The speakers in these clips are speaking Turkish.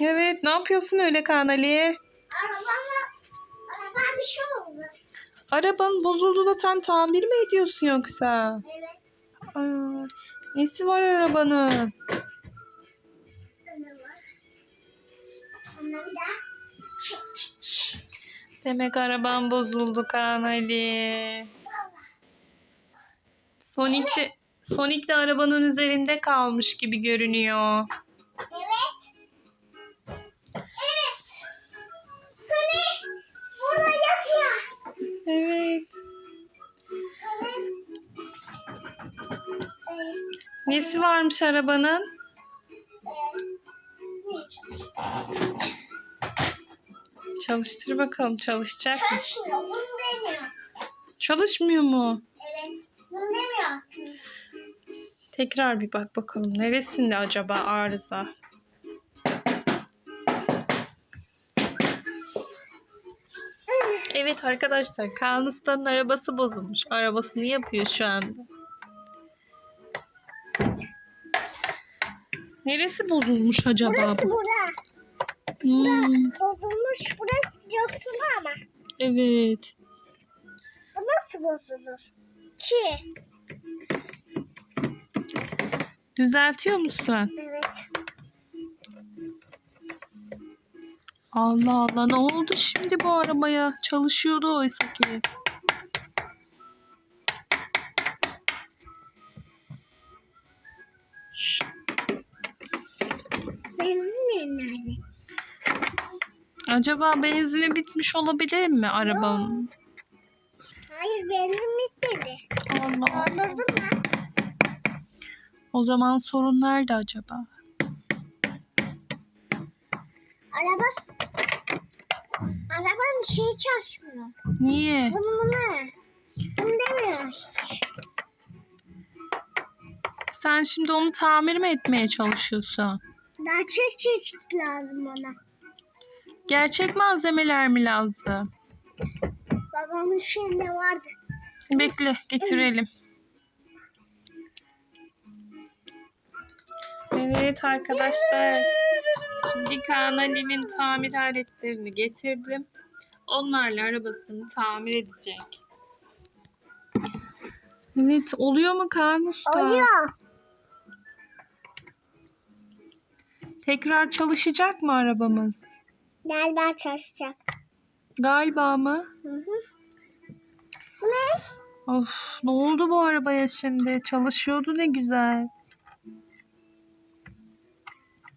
Evet ne yapıyorsun öyle Kaan Ali? Arabama, arabam bir şey oldu. Arabanın bozuldu da sen tamir mi ediyorsun yoksa? Evet. Aa, nesi var arabanın? Demek araban bozuldu Kaan Ali. Sonic de, Sonic de arabanın üzerinde kalmış gibi görünüyor. Nesi varmış arabanın? Çalıştır bakalım çalışacak mı? Çalışmıyor. Bunu demiyor. Çalışmıyor mu? Evet. Bunu demiyor aslında. Tekrar bir bak bakalım. Neresinde acaba arıza? Evet arkadaşlar Kaan Usta'nın arabası bozulmuş. Arabasını yapıyor şu anda. Neresi bozulmuş acaba? Burası bu? bura. Hmm, Bozulmuş. Burası yoksun ama. evet. Bu nasıl bozulur? Ki. Düzeltiyor musun? Evet. Allah Allah ne oldu şimdi bu arabaya? Çalışıyordu oysa ki. Benzin nerede? Acaba benzini bitmiş olabilir mi arabanın? Hayır benzin bitmedi. Allah. Doldurdum ben. O zaman sorun nerede acaba? Araba Arabanın şeyi çalışmıyor. Niye? Bunu bunu. Bunu demiyor hiç. Sen şimdi onu tamir mi etmeye çalışıyorsun? Daha çek çek lazım bana. Gerçek malzemeler mi lazım? Babamın şeyinde vardı. Bekle getirelim. Evet arkadaşlar. Şimdi Kaan Ali'nin tamir aletlerini getirdim. Onlarla arabasını tamir edecek. Evet oluyor mu Kaan Usta? Oluyor. Tekrar çalışacak mı arabamız? Galiba çalışacak. Galiba mı? Hı hı. Ne? Of ne oldu bu arabaya şimdi? Çalışıyordu ne güzel.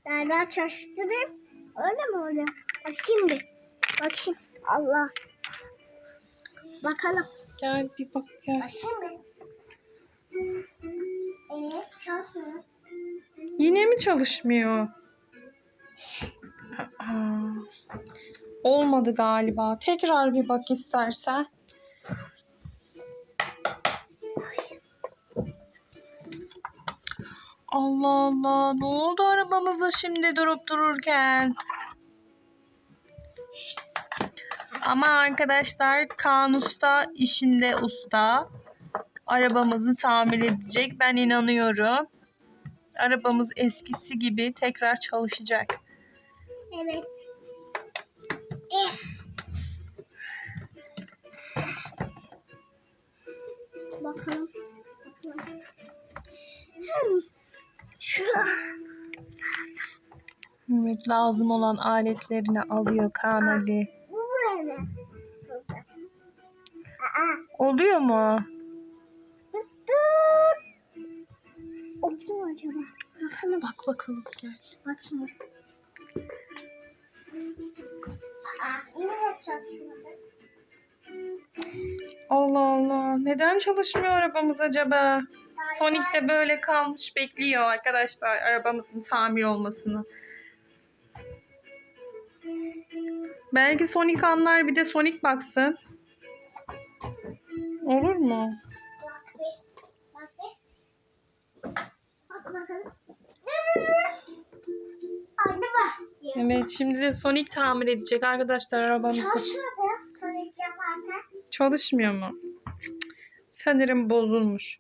Galiba çalıştırayım. Öyle mi oluyor? Bakayım bir. Bakayım. Allah. Bakalım. Gel bir bak gel. Bakayım bir. Evet çalışmıyor. Yine mi çalışmıyor? Olmadı galiba. Tekrar bir bak istersen. Allah Allah. Ne oldu arabamıza şimdi durup dururken? Ama arkadaşlar Kaan Usta işinde usta. Arabamızı tamir edecek. Ben inanıyorum. Arabamız eskisi gibi tekrar çalışacak. Evet. Eh. Bakalım. Bakalım. Hmm. Şu Evet, lazım olan aletlerini alıyor Kaan Ali. bu buraya mı? Oluyor mu? Dur. Oldu mu acaba? Bakalım. Bak bakalım gel. Bakayım. Allah Allah. Neden çalışmıyor arabamız acaba? Sonic de böyle kalmış bekliyor arkadaşlar arabamızın tamir olmasını. Belki Sonic anlar bir de Sonic baksın. Olur mu? Evet şimdi de Sonic tamir edecek arkadaşlar arabamızı. Çalışmadı. Tuvalet yaparken. Çalışmıyor mu? Sanırım bozulmuş.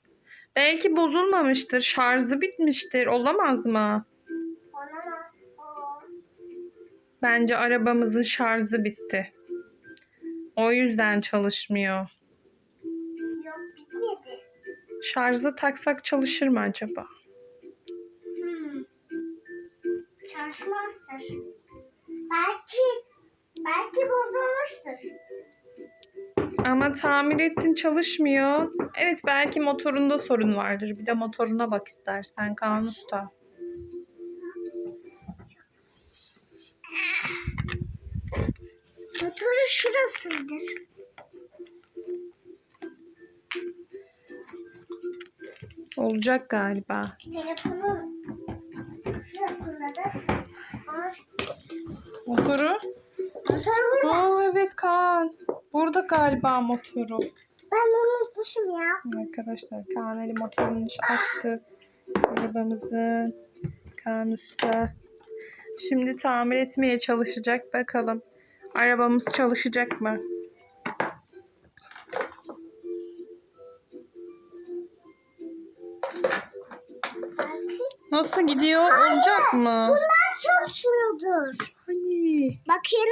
Belki bozulmamıştır. Şarjı bitmiştir. Olamaz mı? Olamaz. Bence arabamızın şarjı bitti. O yüzden çalışmıyor. Yok bitmedi. Şarjda taksak çalışır mı acaba? Hmm. Çalışmazdır. Belki belki bozulmuştur. Ama tamir ettin çalışmıyor. Evet belki motorunda sorun vardır. Bir de motoruna bak istersen Kaan Usta. Motoru şurasıdır. Olacak galiba. Telefonun şurasındadır. Motoru? motor burada. Aa evet Kaan. Burada galiba motoru. Ben unutmuşum ya. Arkadaşlar Kaan Ali motorunu açtı. Arabamızın. Kaan Usta. Şimdi tamir etmeye çalışacak. Bakalım. Arabamız çalışacak mı? Nasıl gidiyor? Olacak mı? Bunlar çalışmıyordur. Bakayım.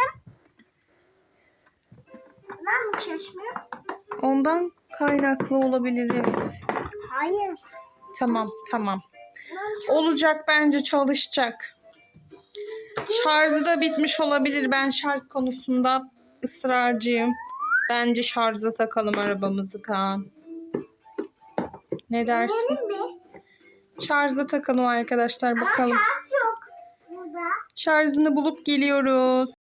Bunlar mı çalışmıyor? ondan kaynaklı olabilir evet. Hayır. Tamam tamam. Olacak bence çalışacak. Şarjı da bitmiş olabilir. Ben şarj konusunda ısrarcıyım. Bence şarja takalım arabamızı Kaan. Ne dersin? Şarja takalım arkadaşlar bakalım. Şarjını bulup geliyoruz.